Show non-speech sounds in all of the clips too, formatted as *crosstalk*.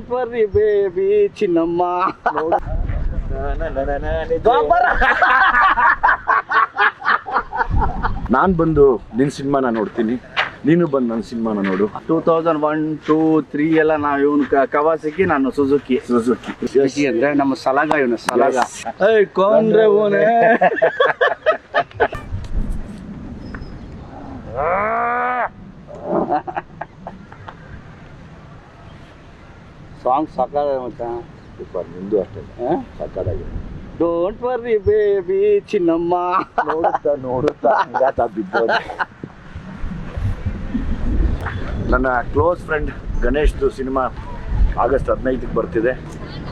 Don't ವರ್ರಿ baby ಚಿನ್ನಮ್ಮ. ನಾನು ಬಂದು ನಿನ್ನ ಸಿನಿಮಾನ ನೋಡ್ತೀನಿ. ನೀನು ಬಂದು ನನ್ನ ಸಿನಿಮಾನ ನೋಡು. Two thousand one two three ಎಲ್ಲ ನಾವು ಇವನು ಕವಾಸಕಿ ನಾನು ಸುಜುಕಿ ಸುಜುಕಿ ಸುಜುಕಿ ಅಂದ್ರೆ ನಮ್ಮ ಸಲಗ ಇವನು ಸಲಗ. ಏಯ್ ಕೊಂಡ್ರೆ ಓನೆ *laughs* *laughs* ಸಾಂಗ್ ಸಾಕಾಗ ಮಚ್ಚಾ ಸೂಪರ್ ನಿಂದು ಅಷ್ಟೇ ಸಾಕಾಗಿದೆ ಡೋಂಟ್ ವರ್ರಿ ಬೇಬಿ ಚಿನ್ನಮ್ಮ ನೋಡುತ್ತಾ ನೋಡುತ್ತಾ ಹಂಗಾತ ನನ್ನ ಕ್ಲೋಸ್ ಫ್ರೆಂಡ್ ಗಣೇಶ್ದು ಸಿನಿಮಾ ಆಗಸ್ಟ್ ಹದಿನೈದಕ್ಕೆ ಬರ್ತಿದೆ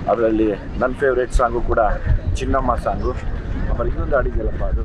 ಅದರಲ್ಲಿ ನನ್ನ ಫೇವ್ರೇಟ್ ಸಾಂಗು ಕೂಡ ಚಿನ್ನಮ್ಮ ಸಾಂಗು ಆಮೇಲೆ ಇನ್ನೊಂದು ಹಾಡಿದೆಯಲ್ಲಪ್ಪ ಅದು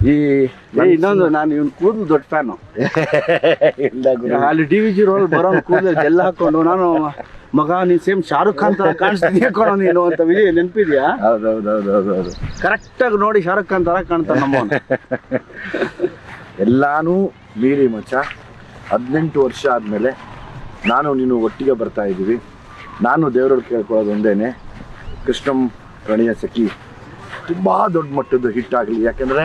ಈ ಏ, ಇನ್ನೊಂದು ನಾನು ಇವ್ನ ಕೂದಲು ದೊಡ್ಡ ಫ್ಯಾನು. ಅಲ್ಲಿ ಡಿ ವಿ ಜಿ ರೋಲ್ ಬರೋ ಕೂದಲು ಎಲ್ಲ ಹಾಕೊಂಡು ನಾನು ಮಗ ನೀನ್ ಸೇಮ್ ಶಾರುಖ್ ಖಾನ್ ತರ ಕಾಣಿಸ್ತೀನಿ ಕಣೋ ನೀನು ಅಂತ ವಿಜಯ್ ನೆನಪಿದ್ಯಾ? ಹೌದೌದೌದೌದು. ಕರೆಕ್ಟ್ ಆಗಿ ನೋಡಿ ಶಾರುಖ್ ಖಾನ್ ತರ ಕಾಣ್ತಾನೆ ನಮ್ಮ ಎಲ್ಲಾನು ಮೀರಿ ಮಚ್ಚ. ಹದಿನೆಂಟು ವರ್ಷ ಆದಮೇಲೆ ನಾನು ನೀನು ಒಟ್ಟಿಗೆ ಬರ್ತಾ ಇದ್ದೀವಿ. ನಾನು ದೇವ್ರಲ್ಲಿ ಕೇಳ್ಕೊಳ್ಳೋದು ಒಂದೇನೆ. ಕೃಷ್ಣಂ ಪ್ರಣಯ ಸಖಿ ತುಂಬ ದೊಡ್ಡ ಮಟ್ಟದ್ದು ಹಿಟ್ ಆಗಲಿ. ಯಾಕೆಂದರೆ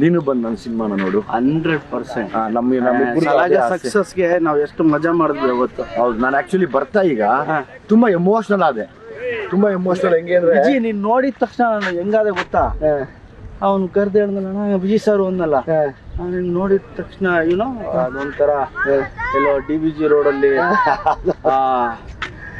ನೀನು ಬಂದು ನನ್ನ ಸಿನಿಮಾನ ನೋಡು. Hundred percent. ಆಸೆ. ಸಕ್ಸಸ್ಗೆ ನಾವು ಎಷ್ಟು ಮಜಾ ಮಾಡಿದ್ವಿ ಅವತ್ತು. ಹೌದು ನಾನು ಆಕ್ಚುಲಿ ಬರ್ತಾ ಈಗ ತುಂಬಾ ಎಮೋಷನಲ್ ಆದೆ. ತುಂಬಾ ಎಮೋಷನಲ್ ಹೆಂಗೆ ಅಂದ್ರೆ ವಿಜಿ ನೀನ್ ನೋಡಿದ ತಕ್ಷಣ ನಾನು ಹೆಂಗಾದೆ ಗೊತ್ತಾ? ಅವ್ನು ಕರ್ದ ಹೇಳ್ದಲ್ಲ ವಿಜಿ ಸರ್ ಒಂದಲ್ಲ. ಅವ್ನು ನೋಡಿದ ತಕ್ಷಣ ಏನೋ ಅದೊಂಥರ ಎಲ್ಲೋ ಡಿ ಬಿ ಜಿ ರೋಡಲ್ಲಿ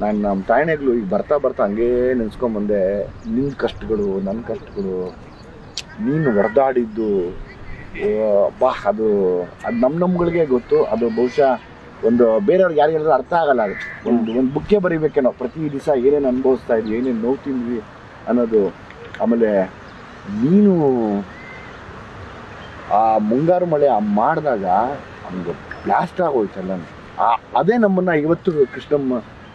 ನಾನು ನಮ್ಮ ತಾಯಣೆಗಳು ಈಗ ಬರ್ತಾ ಬರ್ತಾ ಹಂಗೇ ನೆನ್ಸ್ಕೊಂಬಂದೆ ನಿನ್ನ ಕಷ್ಟಗಳು ನನ್ನ ಕಷ್ಟಗಳು, ನೀನು ಹೊಡೆದಾಡಿದ್ದು ಬಾ, ಅದು ಅದು ನಮ್ಮ ನಮ್ಗಳಿಗೆ ಗೊತ್ತು, ಅದು ಬಹುಶಃ ಒಂದು ಬೇರೆಯವ್ರಿಗೆ ಯಾರು ಹೇಳಿದ್ರು ಅರ್ಥ ಆಗಲ್ಲ ಅದು. ಒಂದು ಒಂದು ಬುಕ್ಕೆ ಬರೀಬೇಕೇನೋ, ಪ್ರತಿ ದಿವಸ ಏನೇನು ಅನುಭವಿಸ್ತಾ ಇದ್ವಿ, ಏನೇನು ನೋವು ತಿಂದ್ವಿ ಅನ್ನೋದು. ಆಮೇಲೆ ನೀನು ಆ ಮುಂಗಾರು ಮಳೆ ಮಾಡಿದಾಗ ನಮ್ಗೆ ಬ್ಲಾಸ್ಟ್ ಆಗೋಯ್ತಲ್ಲ. ಅದೇ ನಮ್ಮನ್ನು ಇವತ್ತು ಕೃಷ್ಣಮ್ಮ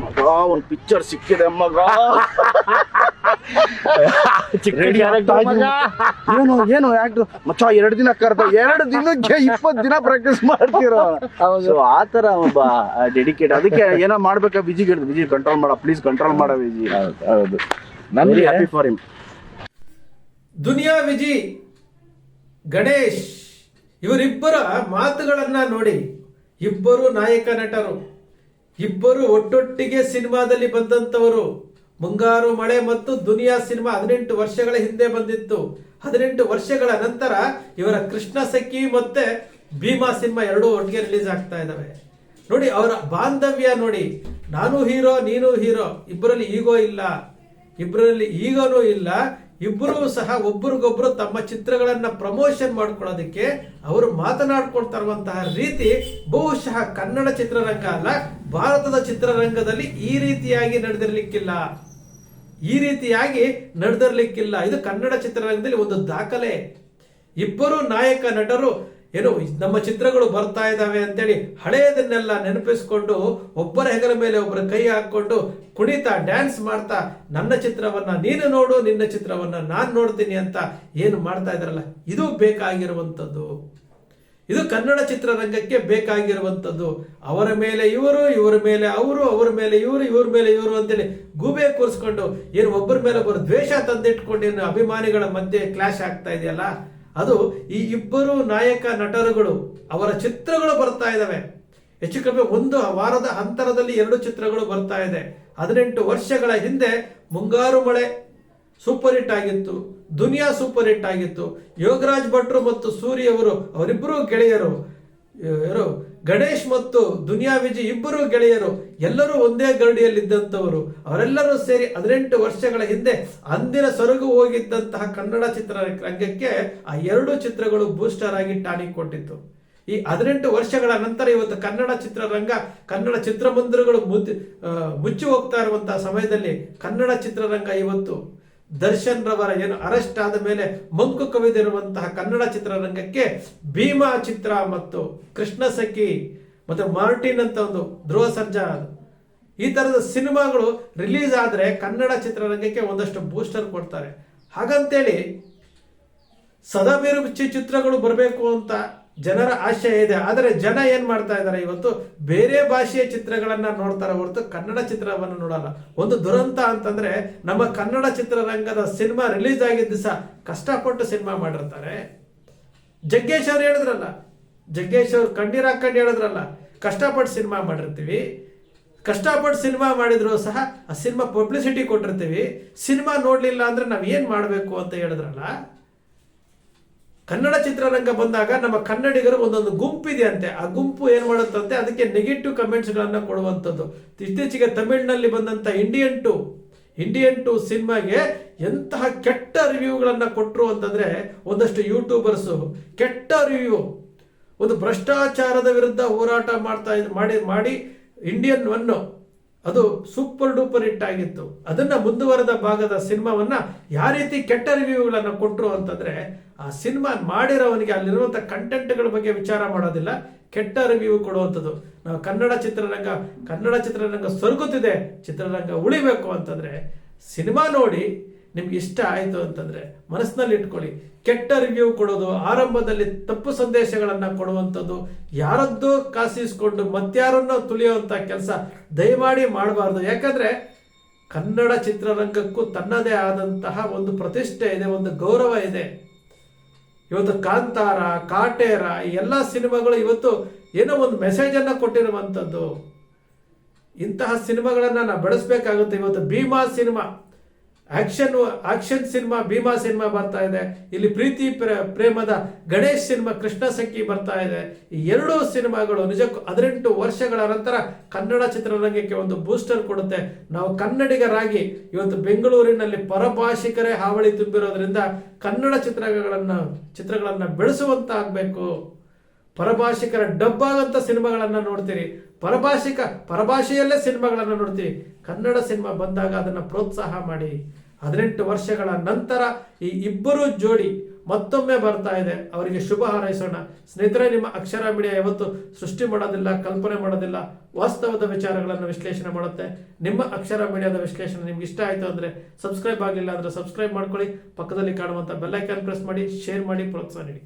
ಮಗ ಒಂದು ಪಿಕ್ಚರ್ ಸಿಕ್ಕಿದೆ ಮಗ. ಏನು ಏನು ಆಕ್ಟರ್ ಮಚ್ಚ ಎರಡು ದಿನ ಕರ್ದ ಎರಡು ದಿನಕ್ಕೆ ಇಪ್ಪತ್ತು ದಿನ ಪ್ರಾಕ್ಟೀಸ್ ಮಾಡ್ತಿರೋ? ಆತರ ಆ ತರ ಒಬ್ಬ ಡೆಡಿಕೇಟ್ ಅದಕ್ಕೆ ಏನೋ ಮಾಡ್ಬೇಕ ವಿಜಿ ಹೇಳಿದ್ರು ವಿಜಿ ಕಂಟ್ರೋಲ್ ಮಾಡ ಪ್ಲೀಸ್ ಕಂಟ್ರೋಲ್ ಮಾಡ ವಿಜಿ ಹೌದು ನನ್ಗೆ happy for him Duniya Viji Ganesh ಇವರಿಬ್ಬರ ಮಾತುಗಳನ್ನ ನೋಡಿ ಇಬ್ಬರು ನಾಯಕ ನಟರು. ಇಬ್ಬರು ಒಟ್ಟೊಟ್ಟಿಗೆ ಸಿನಿಮಾದಲ್ಲಿ ಬಂದಂತವರು ಮುಂಗಾರು ಮಳೆ ಮತ್ತು ದುನಿಯಾ ಸಿನಿಮಾ ಹದಿನೆಂಟು ವರ್ಷಗಳ ಹಿಂದೆ ಬಂದಿತ್ತು. ಹದಿನೆಂಟು ವರ್ಷಗಳ ನಂತರ ಇವರ ಕೃಷ್ಣ ಸಖಿ ಮತ್ತೆ ಭೀಮಾ ಸಿನಿಮಾ ಎರಡೂ ಒಟ್ಟಿಗೆ ರಿಲೀಸ್ ಆಗ್ತಾ ಇದಾವೆ. ನೋಡಿ, ಅವರ ಬಾಂಧವ್ಯ ನೋಡಿ. ನಾನು ಹೀರೋ, ನೀನು ಹೀರೋ. ಇಬ್ಬರಲ್ಲಿ ಈಗೋ ಇಲ್ಲ. ಇಬ್ಬರಲ್ಲಿ ಈಗನೂ ಇಲ್ಲ. ಇಬ್ಬರೂ ಸಹ ಒಬ್ರಿಗೊಬ್ರು ತಮ್ಮ ಚಿತ್ರಗಳನ್ನ ಪ್ರಮೋಷನ್ ಮಾಡ್ಕೊಳ್ಳೋದಕ್ಕೆ ಅವರು ಮಾತನಾಡ್ಕೊಳ್ತಾ ಇರುವಂತಹ ರೀತಿ ಬಹುಶಃ ಕನ್ನಡ ಚಿತ್ರರಂಗ ಅಲ್ಲ, ಭಾರತದ ಚಿತ್ರರಂಗದಲ್ಲಿ ಈ ರೀತಿಯಾಗಿ ನಡೆದಿರ್ಲಿಕ್ಕಿಲ್ಲ. ಈ ರೀತಿಯಾಗಿ ನಡೆದಿರ್ಲಿಕ್ಕಿಲ್ಲ. ಇದು ಕನ್ನಡ ಚಿತ್ರರಂಗದಲ್ಲಿ ಒಂದು ದಾಖಲೆ. ಇಬ್ಬರು ನಾಯಕ ನಟರು ಏನು ನಮ್ಮ ಚಿತ್ರಗಳು ಬರ್ತಾ ಇದ್ದಾವೆ ಅಂತೇಳಿ ಹಳೆಯದನ್ನೆಲ್ಲ ನೆನಪಿಸ್ಕೊಂಡು ಒಬ್ಬರ ಹೆಗಲ ಮೇಲೆ ಒಬ್ಬರ ಕೈ ಹಾಕ್ಕೊಂಡು ಕುಣಿತಾ ಡ್ಯಾನ್ಸ್ ಮಾಡ್ತಾ, ನನ್ನ ಚಿತ್ರವನ್ನ ನೀನು ನೋಡು, ನಿನ್ನ ಚಿತ್ರವನ್ನ ನಾನು ನೋಡ್ತೀನಿ ಅಂತ ಏನು ಮಾಡ್ತಾ ಇದ್ರಲ್ಲ ಇದು ಬೇಕಾಗಿರುವಂಥದ್ದು. ಇದು ಕನ್ನಡ ಚಿತ್ರರಂಗಕ್ಕೆ ಬೇಕಾಗಿರುವಂಥದ್ದು. ಅವರ ಮೇಲೆ ಇವರು, ಇವರ ಮೇಲೆ ಅವರು, ಅವರ ಮೇಲೆ ಇವರು, ಇವ್ರ ಮೇಲೆ ಇವರು ಅಂತೇಳಿ ಗೂಬೆ ಕೂರಿಸ್ಕೊಂಡು ಏನು, ಒಬ್ಬರ ಮೇಲೆ ಒಬ್ಬರು ದ್ವೇಷ ತಂದಿಟ್ಕೊಂಡು ಏನು ಅಭಿಮಾನಿಗಳ ಮಧ್ಯೆ ಕ್ಲಾಶ್ ಆಗ್ತಾ ಇದೆಯಲ್ಲ ಅದು ಈ ಇಬ್ಬರು ನಾಯಕ ನಟರುಗಳು ಅವರ ಚಿತ್ರಗಳು ಬರ್ತಾ ಇದ್ದಾವೆ ಹೆಚ್ಚು ಕಮ್ಮಿ ಒಂದು ವಾರದ ಅಂತರದಲ್ಲಿ ಎರಡು ಚಿತ್ರಗಳು ಬರ್ತಾ ಇದೆ. ಹದಿನೆಂಟು ವರ್ಷಗಳ ಹಿಂದೆ ಮುಂಗಾರು ಮಳೆ ಸೂಪರ್ ಹಿಟ್ ಆಗಿತ್ತು, ದುನಿಯಾ ಸೂಪರ್ ಹಿಟ್ ಆಗಿತ್ತು. ಯೋಗರಾಜ್ ಭಟ್ರು ಮತ್ತು ಸೂರಿ ಅವರು, ಅವರಿಬ್ಬರು ಗೆಳೆಯರು ಯಾರು ಗಣೇಶ್ ಮತ್ತು ದುನಿಯಾ ವಿಜಿ ಇಬ್ಬರು ಗೆಳೆಯರು, ಎಲ್ಲರೂ ಒಂದೇ ಗರಡಿಯಲ್ಲಿದ್ದಂಥವರು. ಅವರೆಲ್ಲರೂ ಸೇರಿ ಹದಿನೆಂಟು ವರ್ಷಗಳ ಹಿಂದೆ ಅಂದಿನ ಸೊರಗು ಹೋಗಿದ್ದಂತಹ ಕನ್ನಡ ಚಿತ್ರರಂಗಕ್ಕೆ ಆ ಎರಡು ಚಿತ್ರಗಳು ಬೂಸ್ಟರ್ ಆಗಿ ಟಾನಿಕ್ ಕೊಟ್ಟಿತ್ತು. ಈ ಹದಿನೆಂಟು ವರ್ಷಗಳ ನಂತರ ಇವತ್ತು ಕನ್ನಡ ಚಿತ್ರರಂಗ, ಕನ್ನಡ ಚಿತ್ರಮಂದಿರಗಳು ಮುಚ್ಚಿ ಮುಚ್ಚಿ ಹೋಗ್ತಾ ಇರುವಂತಹ ಸಮಯದಲ್ಲಿ ಕನ್ನಡ ಚಿತ್ರರಂಗ ಇವತ್ತು ದರ್ಶನ್ ರವರ ಏನು ಅರೆಸ್ಟ್ ಆದ ಮೇಲೆ ಮಂಕು ಕವಿದಿರುವಂತಹ ಕನ್ನಡ ಚಿತ್ರರಂಗಕ್ಕೆ ಭೀಮಾ ಚಿತ್ರ ಮತ್ತು ಕೃಷ್ಣ ಸಖಿ ಮತ್ತು ಮಾರ್ಟಿನ್ ಅಂತ ಒಂದು ಧ್ರುವ ಸರ್ಜಾ ಈ ಥರದ ಸಿನಿಮಾಗಳು ರಿಲೀಸ್ ಆದ್ರೆ ಕನ್ನಡ ಚಿತ್ರರಂಗಕ್ಕೆ ಒಂದಷ್ಟು ಬೂಸ್ಟರ್ ಕೊಡ್ತಾರೆ. ಹಾಗಂತೇಳಿ ಸದಾಭಿರುಚಿ ಚಿತ್ರಗಳು ಬರಬೇಕು ಅಂತ ಜನರ ಆಶಯ ಇದೆ. ಆದರೆ ಜನ ಏನ್ ಮಾಡ್ತಾ ಇದ್ದಾರೆ ಇವತ್ತು? ಬೇರೆ ಭಾಷೆಯ ಚಿತ್ರಗಳನ್ನ ನೋಡ್ತಾರೆ ಹೊರತು ಕನ್ನಡ ಚಿತ್ರವನ್ನು ನೋಡಲ್ಲ. ಒಂದು ದುರಂತ ಅಂತಂದ್ರೆ ನಮ್ಮ ಕನ್ನಡ ಚಿತ್ರರಂಗದ ಸಿನಿಮಾ ರಿಲೀಸ್ ಆಗಿದ್ದ ದಿವಸ ಕಷ್ಟಪಟ್ಟು ಸಿನಿಮಾ ಮಾಡಿರ್ತಾರೆ. ಜಗ್ಗೇಶ್ ಅವ್ರು ಹೇಳಿದ್ರಲ್ಲ. ಜಗ್ಗೇಶ್ ಅವ್ರು ಕಣ್ಣೀರ್ ಹಾಕೊಂಡು ಹೇಳಿದ್ರಲ್ಲ. ಕಷ್ಟಪಟ್ಟು ಸಿನಿಮಾ ಮಾಡಿರ್ತೀವಿ. ಕಷ್ಟಪಟ್ಟು ಸಿನಿಮಾ ಮಾಡಿದ್ರು ಸಹ ಆ ಸಿನಿಮಾ ಪಬ್ಲಿಸಿಟಿ ಕೊಟ್ಟಿರ್ತೀವಿ. ಸಿನಿಮಾ ನೋಡ್ಲಿಲ್ಲ ಅಂದ್ರೆ ನಾವ್ ಏನ್ ಮಾಡ್ಬೇಕು ಅಂತ ಹೇಳಿದ್ರಲ್ಲ. ಕನ್ನಡ ಚಿತ್ರರಂಗ ಬಂದಾಗ ನಮ್ಮ ಕನ್ನಡಿಗರು ಒಂದೊಂದು ಗುಂಪಿದೆ ಅಂತೆ ಆ ಗುಂಪು ಏನು ಮಾಡುತ್ತಂತೆ? ಅದಕ್ಕೆ ನೆಗೆಟಿವ್ ಕಮೆಂಟ್ಸ್ಗಳನ್ನು ಕೊಡುವಂಥದ್ದು. ಇತ್ತೀಚೆಗೆ ತಮಿಳಿನಲ್ಲಿ ಬಂದಂತ ಇಂಡಿಯನ್ ಟು ಇಂಡಿಯನ್ ಟು ಸಿನಿಮಾಗೆ ಎಂತಹ ಕೆಟ್ಟ ರಿವ್ಯೂಗಳನ್ನು ಕೊಟ್ಟರು ಅಂತಂದ್ರೆ ಒಂದಷ್ಟು ಯೂಟ್ಯೂಬರ್ಸ್ ಕೆಟ್ಟ ರಿವ್ಯೂ ಒಂದು ಭ್ರಷ್ಟಾಚಾರದ ವಿರುದ್ಧ ಹೋರಾಟ ಮಾಡ್ತಾ ಮಾಡಿ ಮಾಡಿ ಇಂಡಿಯನ್ ಒನ್ ಅದು ಸೂಪರ್ ಡೂಪರ್ ಹಿಟ್ ಆಗಿತ್ತು. ಅದನ್ನ ಮುಂದುವರೆದ ಭಾಗದ ಸಿನಿಮಾವನ್ನ ಯಾವ ರೀತಿ ಕೆಟ್ಟ ರಿವ್ಯೂಗಳನ್ನು ಕೊಟ್ಟರು ಅಂತಂದ್ರೆ, ಆ ಸಿನಿಮಾ ಮಾಡಿರೋವನಿಗೆ ಅಲ್ಲಿರುವಂಥ ಕಂಟೆಂಟ್ಗಳ ಬಗ್ಗೆ ವಿಚಾರ ಮಾಡೋದಿಲ್ಲ, ಕೆಟ್ಟ ರಿವ್ಯೂ ಕೊಡುವಂಥದ್ದು. ನಾವು ಕನ್ನಡ ಚಿತ್ರರಂಗ ಕನ್ನಡ ಚಿತ್ರರಂಗ ಸೊರಗುತ್ತಿದೆ, ಚಿತ್ರರಂಗ ಉಳಿಬೇಕು ಅಂತಂದ್ರೆ, ಸಿನಿಮಾ ನೋಡಿ ನಿಮ್ಗೆ ಇಷ್ಟ ಆಯ್ತು ಅಂತಂದ್ರೆ ಮನಸ್ಸಿನಲ್ಲಿ ಇಟ್ಕೊಳ್ಳಿ. ಕೆಟ್ಟ ರಿವ್ಯೂ ಕೊಡೋದು, ಆರಂಭದಲ್ಲಿ ತಪ್ಪು ಸಂದೇಶಗಳನ್ನು ಕೊಡುವಂಥದ್ದು, ಯಾರದ್ದೋ ಕಾಸಿಸ್ಕೊಂಡು ಮತ್ಯಾರನ್ನೋ ತುಳಿಯುವಂತ ಕೆಲಸ ದಯಮಾಡಿ ಮಾಡಬಾರ್ದು. ಯಾಕಂದ್ರೆ ಕನ್ನಡ ಚಿತ್ರರಂಗಕ್ಕೂ ತನ್ನದೇ ಆದಂತಹ ಒಂದು ಪ್ರತಿಷ್ಠೆ ಇದೆ, ಒಂದು ಗೌರವ ಇದೆ. ಇವತ್ತು ಕಾಂತಾರ, ಕಾಟೇರ ಎಲ್ಲ ಸಿನಿಮಾಗಳು ಇವತ್ತು ಏನೋ ಒಂದು ಮೆಸೇಜ್ ಅನ್ನ ಕೊಟ್ಟಿರುವಂಥದ್ದು. ಇಂತಹ ಸಿನಿಮಾಗಳನ್ನ ನಾವು ಬೆಳೆಸ್ಬೇಕಾಗುತ್ತೆ. ಇವತ್ತು Bheema cinema. Action action cinema, Bheema cinema ಬರ್ತಾ ಇದೆ. ಇಲ್ಲಿ ಪ್ರೀತಿ, ಪ್ರ- ಪ್ರೇಮದ ಗಣೇಶ್ ಸಿನಿಮಾ, ಕೃಷ್ಣ ಸಖಿ ಬರ್ತಾ ಇದೆ. ಈ ಎರಡೂ ಸಿನಿಮಾಗಳು ನಿಜಕ್ಕೂ ಹದಿನೆಂಟು ವರ್ಷಗಳ ನಂತರ ಕನ್ನಡ ಚಿತ್ರರಂಗಕ್ಕೆ ಒಂದು ಬೂಸ್ಟರ್ ಕೊಡುತ್ತೆ. ನಾವು ಕನ್ನಡಿಗರಾಗಿ ಇವತ್ತು ಬೆಂಗಳೂರಿನಲ್ಲಿ ಪರಭಾಷಿಕರೇ ಹಾವಳಿ ತುಂಬಿರೋದ್ರಿಂದ ಕನ್ನಡ ಚಿತ್ರಗಳನ್ನ ಚಿತ್ರಗಳನ್ನ ಬೆಳೆಸುವಂತ ಆಗ್ಬೇಕು ಪರಭಾಷಿಕರ ಡಬ್ ಆಗಂತ ಸಿನಿಮಾಗಳನ್ನ ನೋಡ್ತೀರಿ. ಪರಭಾಷಿಕ, ಪರಭಾಷೆಯಲ್ಲೇ ಸಿನಿಮಾಗಳನ್ನ ನೋಡ್ತೀವಿ ಕನ್ನಡ ಸಿನಿಮಾ ಬಂದಾಗ ಅದನ್ನ ಪ್ರೋತ್ಸಾಹ ಮಾಡಿ. ಹದಿನೆಂಟು ವರ್ಷಗಳ ನಂತರ ಈ ಇಬ್ಬರು ಜೋಡಿ ಮತ್ತೊಮ್ಮೆ ಬರ್ತಾ ಇದೆ. ಅವರಿಗೆ ಶುಭ ಹಾರೈಸೋಣ. ಸ್ನೇಹಿತರೆ, ನಿಮ್ಮ ಅಕ್ಷರ ಮೀಡಿಯಾ ಯಾವತ್ತು ಸೃಷ್ಟಿ ಮಾಡೋದಿಲ್ಲ, ಕಲ್ಪನೆ ಮಾಡೋದಿಲ್ಲ, ವಾಸ್ತವದ ವಿಚಾರಗಳನ್ನು ವಿಶ್ಲೇಷಣೆ ಮಾಡುತ್ತೆ. ನಿಮ್ಮ ಅಕ್ಷರ ಮೀಡಿಯಾದ ವಿಶ್ಲೇಷಣೆ ನಿಮ್ಗೆ ಇಷ್ಟ ಆಯ್ತು ಅಂದ್ರೆ ಸಬ್ಸ್ಕ್ರೈಬ್ ಆಗಿಲ್ಲ ಅಂದ್ರೆ ಸಬ್ಸ್ಕ್ರೈಬ್ ಮಾಡ್ಕೊಳ್ಳಿ. ಪಕ್ಕದಲ್ಲಿ ಕಾಣುವಂತ ಬೆಲ್ಲೈಕನ್ ಪ್ರೆಸ್ ಮಾಡಿ, ಶೇರ್ ಮಾಡಿ, ಪ್ರೋತ್ಸಾಹ ನೀಡಿ.